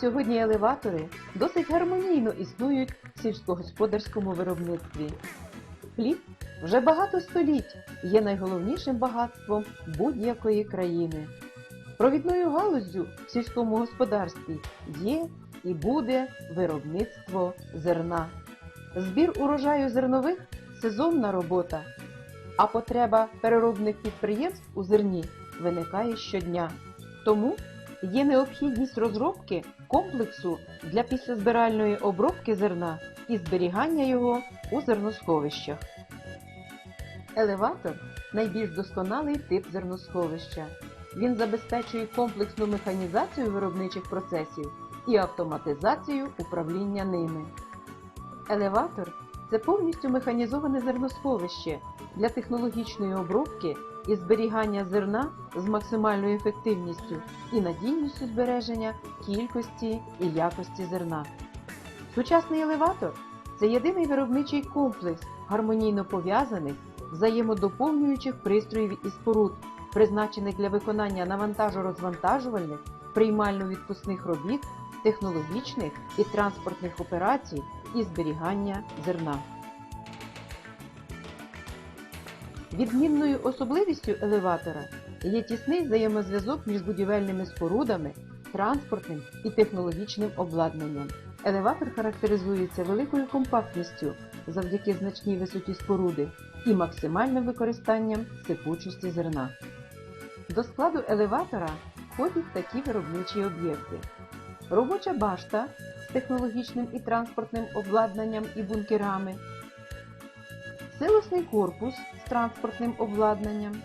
Сьогодні елеватори досить гармонійно існують в сільськогосподарському виробництві. Хліб вже багато століть є найголовнішим багатством будь-якої країни. Провідною галуззю в сільському господарстві є і буде виробництво зерна. Збір урожаю зернових сезонна робота, а потреба переробних підприємств у зерні виникає щодня. Тому є необхідність розробки комплексу для післязбиральної обробки зерна і зберігання його у зерносховищах. Елеватор найбільш досконалий тип зерносховища. Він забезпечує комплексну механізацію виробничих процесів і автоматизацію управління ними. Елеватор це повністю механізоване зерносховище для технологічної обробки і зберігання зерна з максимальною ефективністю і надійністю збереження кількості і якості зерна. Сучасний елеватор це єдиний виробничий комплекс гармонійно пов'язаних, взаємодоповнюючих пристроїв і споруд, призначених для виконання навантажо-розвантажувальних, приймально-відпускних робіт, технологічних і транспортних операцій і зберігання зерна. Відмінною особливістю елеватора є тісний взаємозв'язок між будівельними спорудами, транспортним і технологічним обладнанням. Елеватор характеризується великою компактністю завдяки значній висоті споруди і максимальним використанням сипучості зерна. До складу елеватора входять такі виробничі об'єкти: робоча башта з технологічним і транспортним обладнанням і бункерами, силосний корпус з транспортним обладнанням,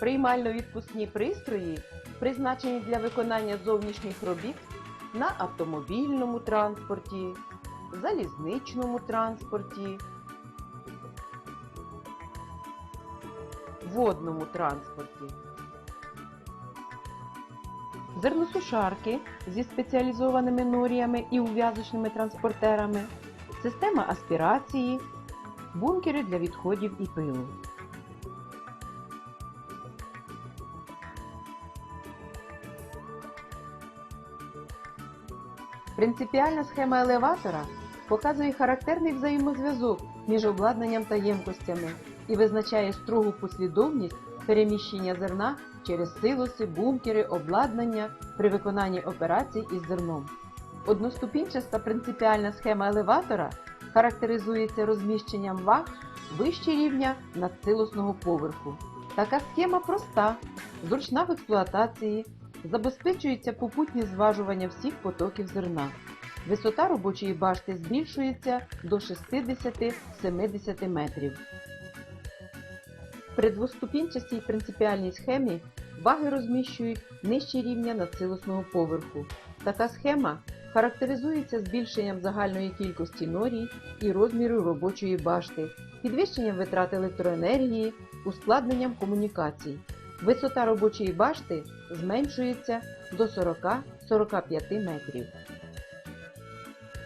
приймально-відпускні пристрої, призначені для виконання зовнішніх робіт на автомобільному транспорті, залізничному транспорті, водному транспорті. Зерносушарки зі спеціалізованими норіями і ув'язочними транспортерами, система аспірації, бункери для відходів і пилу. Принципіальна схема елеватора показує характерний взаємозв'язок між обладнанням та ємкостями і визначає строгу послідовність переміщення зерна через силоси, бункери, обладнання при виконанні операцій із зерном. Одноступінчаста принципіальна схема елеватора характеризується розміщенням ваг вище рівня надсилосного поверху. Така схема проста, зручна в експлуатації, забезпечується попутні зважування всіх потоків зерна. Висота робочої башти збільшується до 60-70 метрів. При двоступінчастій принципіальній схемі ваги розміщують нижче рівня надсилосного поверху. Така схема характеризується збільшенням загальної кількості норій і розміру робочої башти, підвищенням витрат електроенергії, ускладненням комунікацій. Висота робочої башти зменшується до 40-45 метрів.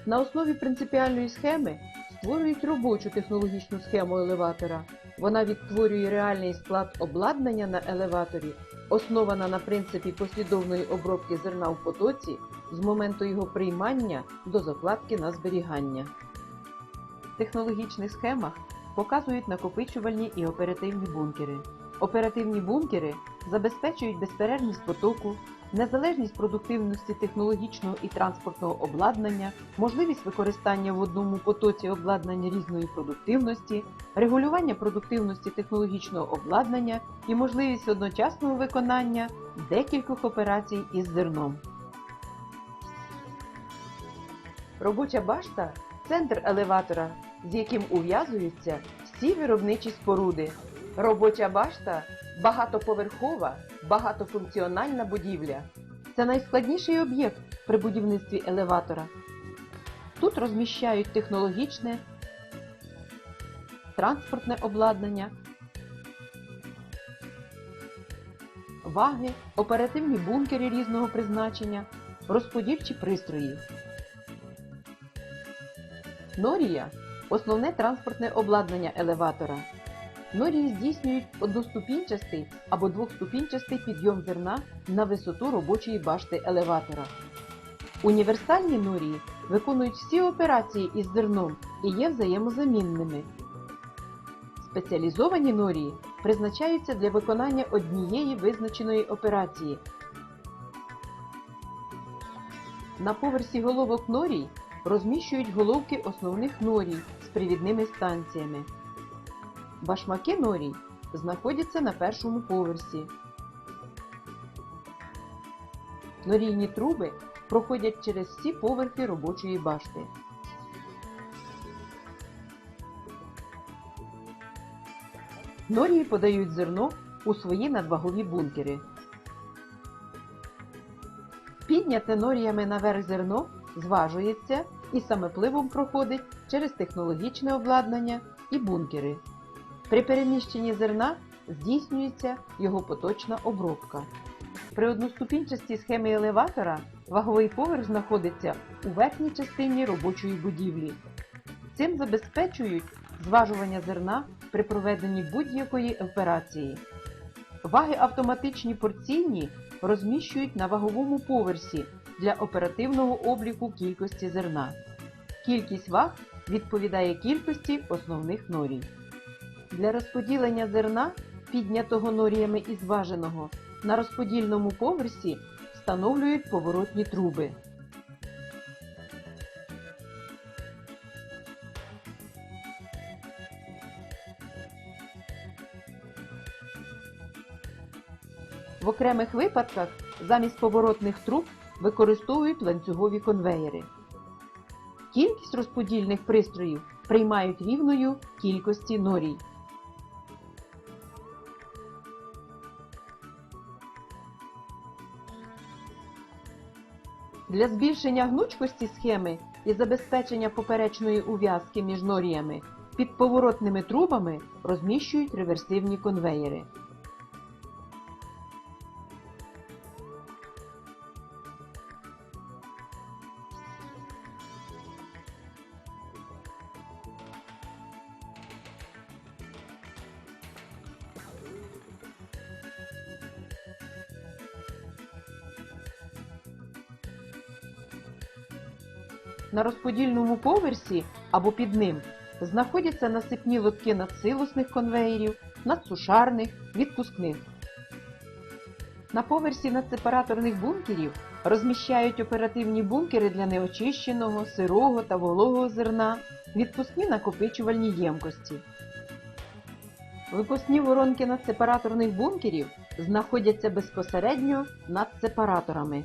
На основі принципіальної схеми створюють робочу технологічну схему елеватора. Вона відтворює реальний склад обладнання на елеваторі, основана на принципі послідовної обробки зерна в потоці з моменту його приймання до закладки на зберігання. В технологічних схемах показують накопичувальні і оперативні бункери. Оперативні бункери забезпечують безперервність потоку, незалежність продуктивності технологічного і транспортного обладнання, можливість використання в одному потоці обладнання різної продуктивності, регулювання продуктивності технологічного обладнання і можливість одночасного виконання декількох операцій із зерном. Робоча башта центр елеватора, з яким ув'язуються всі виробничі споруди. Робоча башта багатоповерхова, багатофункціональна будівля. Це найскладніший об'єкт при будівництві елеватора. Тут розміщають технологічне, транспортне обладнання, ваги, оперативні бункери різного призначення, розподільчі пристрої. Норія основне транспортне обладнання елеватора. Норії здійснюють одноступінчастий або двохступінчастий підйом зерна на висоту робочої башти елеватора. Універсальні норії виконують всі операції із зерном і є взаємозамінними. Спеціалізовані норії призначаються для виконання однієї визначеної операції. На поверсі головок норій розміщують головки основних норій з привідними станціями. Башмаки норій знаходяться на першому поверсі. Норійні труби проходять через всі поверхи робочої башти. Норії подають зерно у свої надвагові бункери. Підняте норіями наверх зерно зважується і самопливом проходить через технологічне обладнання і бункери. При переміщенні зерна здійснюється його поточна обробка. При одноступінчастій схемі елеватора ваговий поверх знаходиться у верхній частині робочої будівлі. Цим забезпечують зважування зерна при проведенні будь-якої операції. Ваги автоматичні порційні розміщують на ваговому поверсі для оперативного обліку кількості зерна. Кількість ваг відповідає кількості основних норій. Для розподілення зерна, піднятого норіями і зваженого, на розподільному поверсі встановлюють поворотні труби. В окремих випадках замість поворотних труб використовують ланцюгові конвеєри. Кількість розподільних пристроїв приймають рівною кількості норій. Для збільшення гнучкості схеми і забезпечення поперечної ув'язки між норіями під поворотними трубами розміщують реверсивні конвеєри. На розподільному поверсі або під ним знаходяться насипні лотки надсилосних конвеєрів, надсушарних, відпускних. На поверсі надсепараторних бункерів розміщають оперативні бункери для неочищеного, сирого та вологого зерна, відпускні накопичувальні ємкості. Випускні воронки надсепараторних бункерів знаходяться безпосередньо над сепараторами.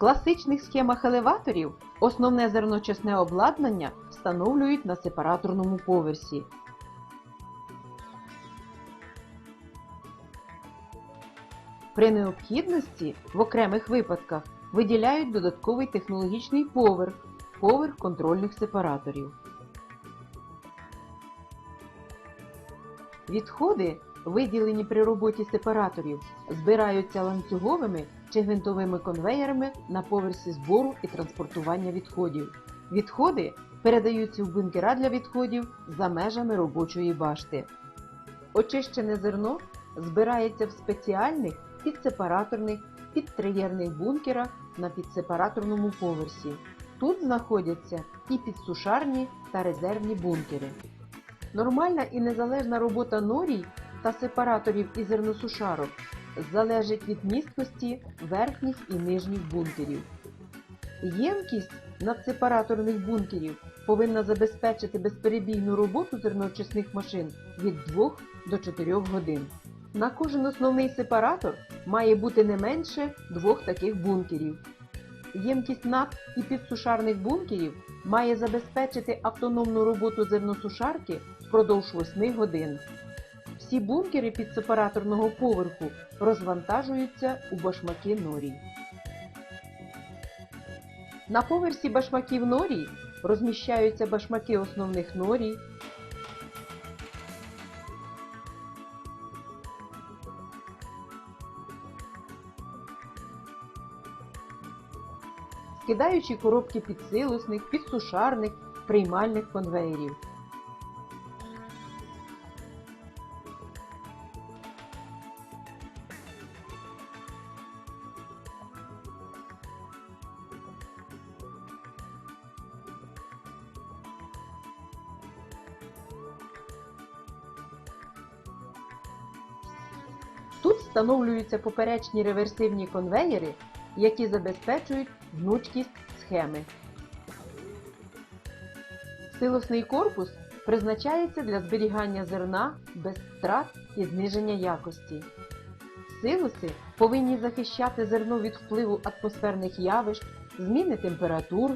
Класичних схемах елеваторів основне зерночасне обладнання встановлюють на сепараторному поверсі. При необхідності в окремих випадках виділяють додатковий технологічний поверх поверх контрольних сепараторів. Відходи, виділені при роботі сепараторів, збираються ланцюговими чи гвинтовими конвеєрами на поверсі збору і транспортування відходів. Відходи передаються в бункера для відходів за межами робочої башти. Очищене зерно збирається в спеціальних підсепараторних підтриєрних бункерах на підсепараторному поверсі. Тут знаходяться і підсушарні та резервні бункери. Нормальна і незалежна робота норій та сепараторів і зерносушарок залежить від місткості верхніх і нижніх бункерів. Ємкість надсепараторних бункерів повинна забезпечити безперебійну роботу зерноочисних машин від 2 до 4 годин. На кожен основний сепаратор має бути не менше двох таких бункерів. Ємкість над і підсушарних бункерів має забезпечити автономну роботу зерносушарки впродовж 8 годин. Всі бункери підсепараторного поверху розвантажуються у башмаки норій. На поверсі башмаків норій розміщаються башмаки основних норій, скидаючи коробки підсилосних, підсушарних, приймальних конвеєрів. Тут встановлюються поперечні реверсивні конвеєри, які забезпечують гнучкість схеми. Силосний корпус призначається для зберігання зерна без втрат і зниження якості. Силоси повинні захищати зерно від впливу атмосферних явищ, зміни температур,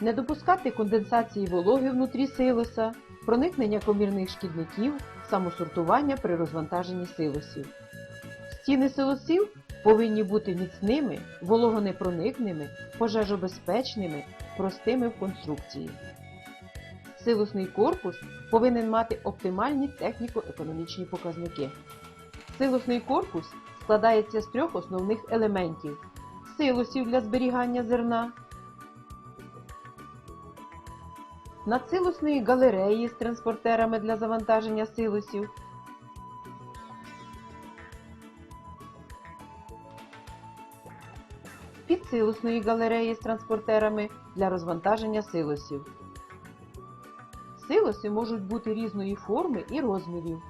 не допускати конденсації вологи внутрі силоса, проникнення комірних шкідників, самосортування при розвантаженні силосів. Стіни силосів повинні бути міцними, вологонепроникними, пожежобезпечними, простими в конструкції. Силосний корпус повинен мати оптимальні техніко-економічні показники. Силосний корпус складається з трьох основних елементів: силосів для зберігання зерна, надсилосної галереї з транспортерами для завантаження силосів, підсилосної галереї з транспортерами для розвантаження силосів. Силоси можуть бути різної форми і розмірів.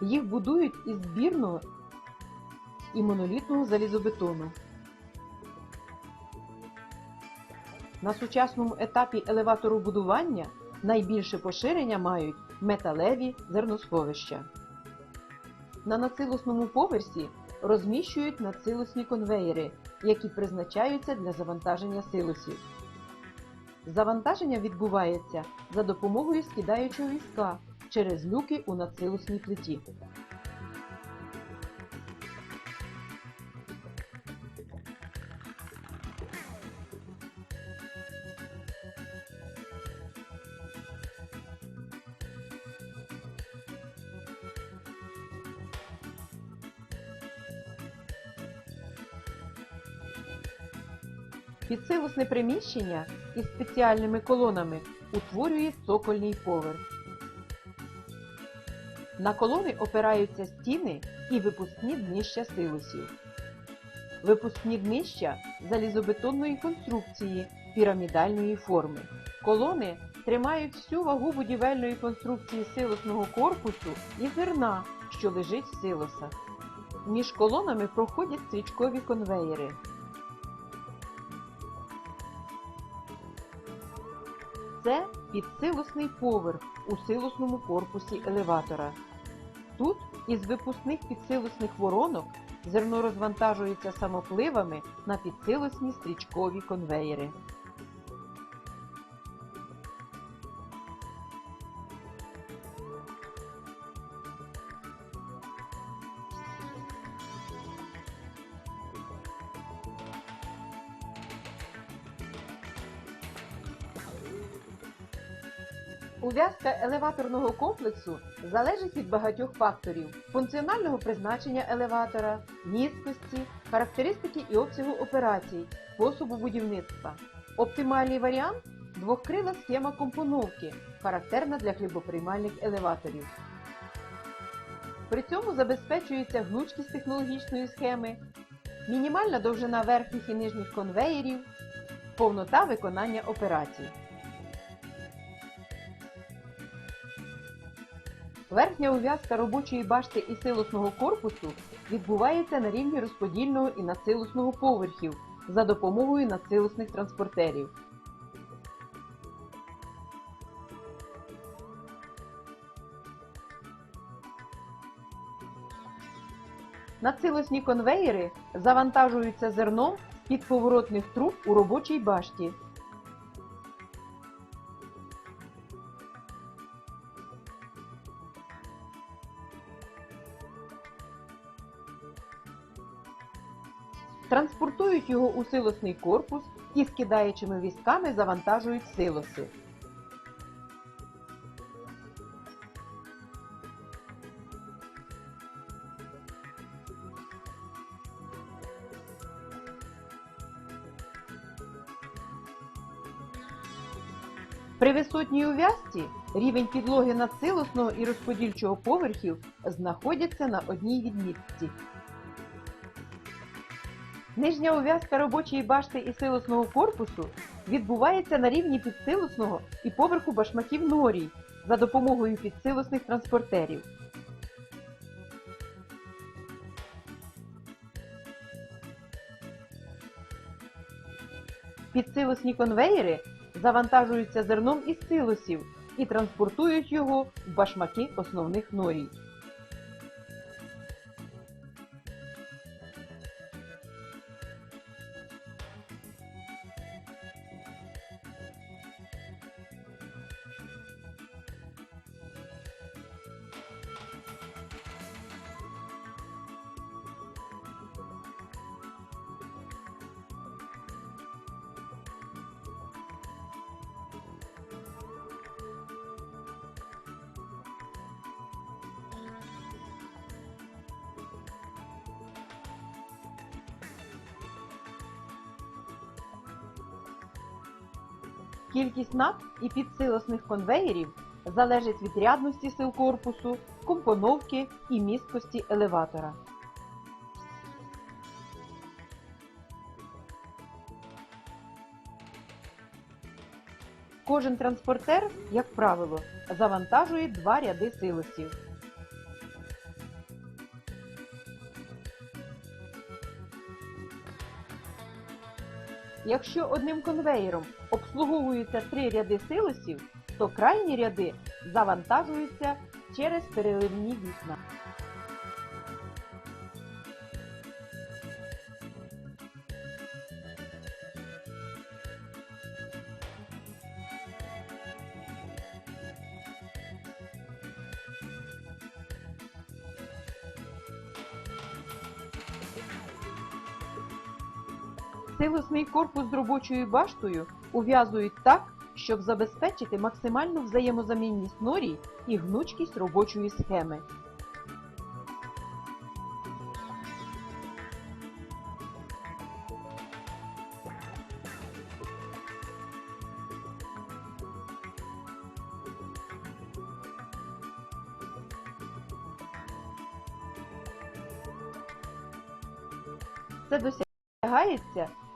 Їх будують із збірного і монолітного залізобетону. На сучасному етапі елеваторобудування найбільше поширення мають металеві зерносховища. На надсилосному поверсі розміщують надсилосні конвеєри, які призначаються для завантаження силосів. Завантаження відбувається за допомогою скидаючого візка через люки у надсилосній плиті. Підсилосне приміщення із спеціальними колонами утворює цокольний поверх. На колони опираються стіни і випускні днища силосів. Випускні днища залізобетонної конструкції пірамідальної форми. Колони тримають всю вагу будівельної конструкції силосного корпусу і зерна, що лежить в силосах. Між колонами проходять стрічкові конвеєри. Це підсилосний поверх у силосному корпусі елеватора. Тут із випускних підсилосних воронок зерно розвантажується самопливами на підсилосні стрічкові конвеєри. Ув'язка елеваторного комплексу залежить від багатьох факторів: функціонального призначення елеватора, місткості, характеристики і обсягу операцій, способу будівництва. Оптимальний варіант двохкрила схема компоновки, характерна для хлібоприймальних елеваторів. При цьому забезпечується гнучкість технологічної схеми, мінімальна довжина верхніх і нижніх конвеєрів, повнота виконання операцій. Верхня ув'язка робочої башти і силосного корпусу відбувається на рівні розподільного і надсилосного поверхів за допомогою надсилосних транспортерів. Надсилосні конвеєри завантажуються зерном під поворотних труб у робочій башті. вкачують його у силосний корпус і скидаючими візками завантажують силоси. При висотній ув'язці рівень підлоги надсилосного і розподільчого поверхів знаходяться на одній відмітці Нижня ув'язка робочої башти і силосного корпусу відбувається на рівні підсилосного і поверху башмаків норій за допомогою підсилосних транспортерів. Підсилосні конвеєри завантажуються зерном із силосів і транспортують його в башмаки основних норій. Кількість нап і підсилосних конвеєрів залежить від рядності сил корпусу, компоновки і місткості елеватора. Кожен транспортер, як правило, завантажує два ряди силосів. Якщо одним конвеєром обслуговуються три ряди силосів, то крайні ряди завантажуються через переливні вікна. Силосний корпус з робочою баштою ув'язують так, щоб забезпечити максимальну взаємозамінність норі і гнучкість робочої схеми.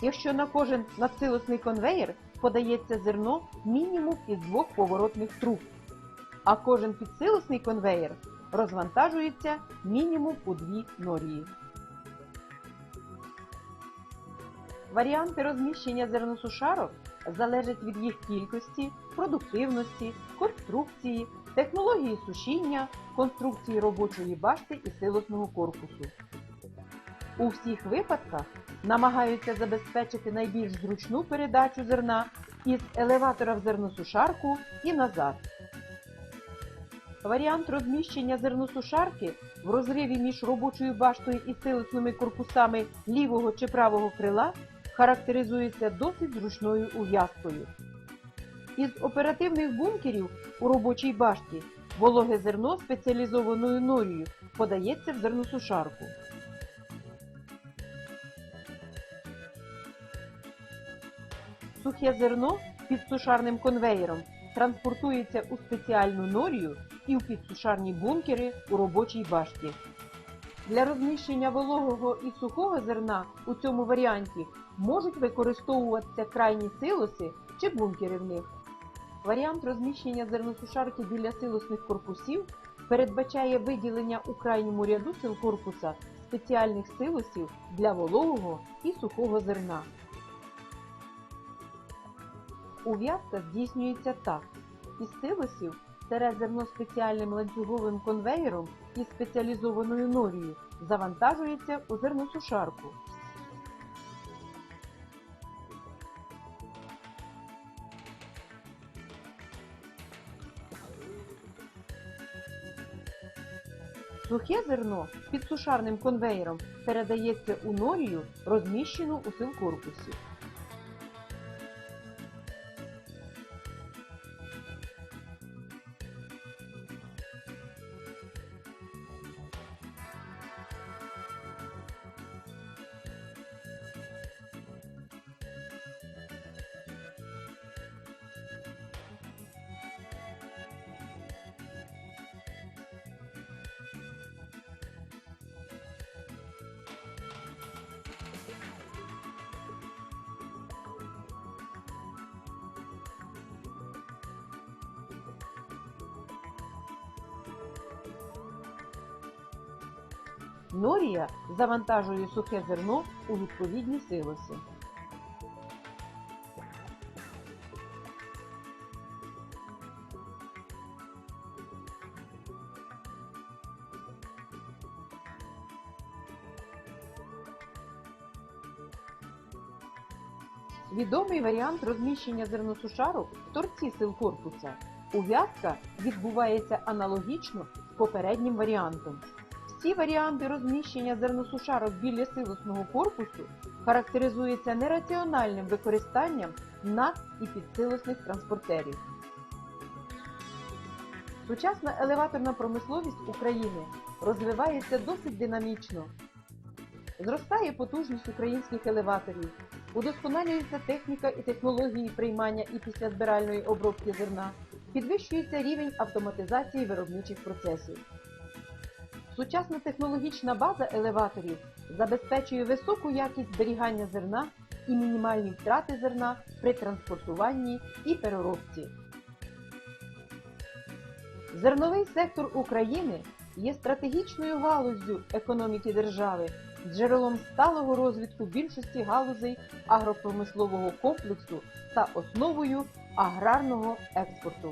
Якщо на кожен надсилосний конвеєр подається зерно мінімум із двох поворотних труб, а кожен підсилосний конвеєр розвантажується мінімум у дві норії. Варіанти розміщення зерносушарок залежать від їх кількості, продуктивності, конструкції, технології сушіння, конструкції робочої башти і силосного корпусу. У всіх випадках намагаються забезпечити найбільш зручну передачу зерна із елеватора в зерносушарку і назад. Варіант розміщення зерносушарки в розриві між робочою баштою і силосними корпусами лівого чи правого крила характеризується досить зручною ув'язкою. Із оперативних бункерів у робочій башті вологе зерно спеціалізованою норією подається в зерносушарку. Сухе зерно під сушарним конвеєром транспортується у спеціальну норію і в підсушарні бункери у робочій башті. Для розміщення вологого і сухого зерна у цьому варіанті можуть використовуватися крайні силоси чи бункери в них. Варіант розміщення зерносушарки біля силосних корпусів передбачає виділення у крайньому ряду сил корпуса спеціальних силосів для вологого і сухого зерна. Ув'язка здійснюється так. Із силосів зерно спеціальним ланцюговим конвеєром і спеціалізованою норією завантажується у зерносушарку. Сухе зерно під сушарним конвеєром передається у норію, розміщену у силкорпусі. Норія завантажує сухе зерно у відповідні силоси. Відомий варіант розміщення зерносушарок в торці сил корпуса. Ув'язка відбувається аналогічно з попереднім варіантом. Всі варіанти розміщення зерносушарок біля силосного корпусу характеризуються нераціональним використанням над і підсилосних транспортерів. Сучасна елеваторна промисловість України розвивається досить динамічно. Зростає потужність українських елеваторів, удосконалюється техніка і технології приймання і післязбиральної обробки зерна, підвищується рівень автоматизації виробничих процесів. Сучасна технологічна база елеваторів забезпечує високу якість зберігання зерна і мінімальні втрати зерна при транспортуванні і переробці. Зерновий сектор України є стратегічною галуззю економіки держави, джерелом сталого розвитку більшості галузей агропромислового комплексу та основою аграрного експорту.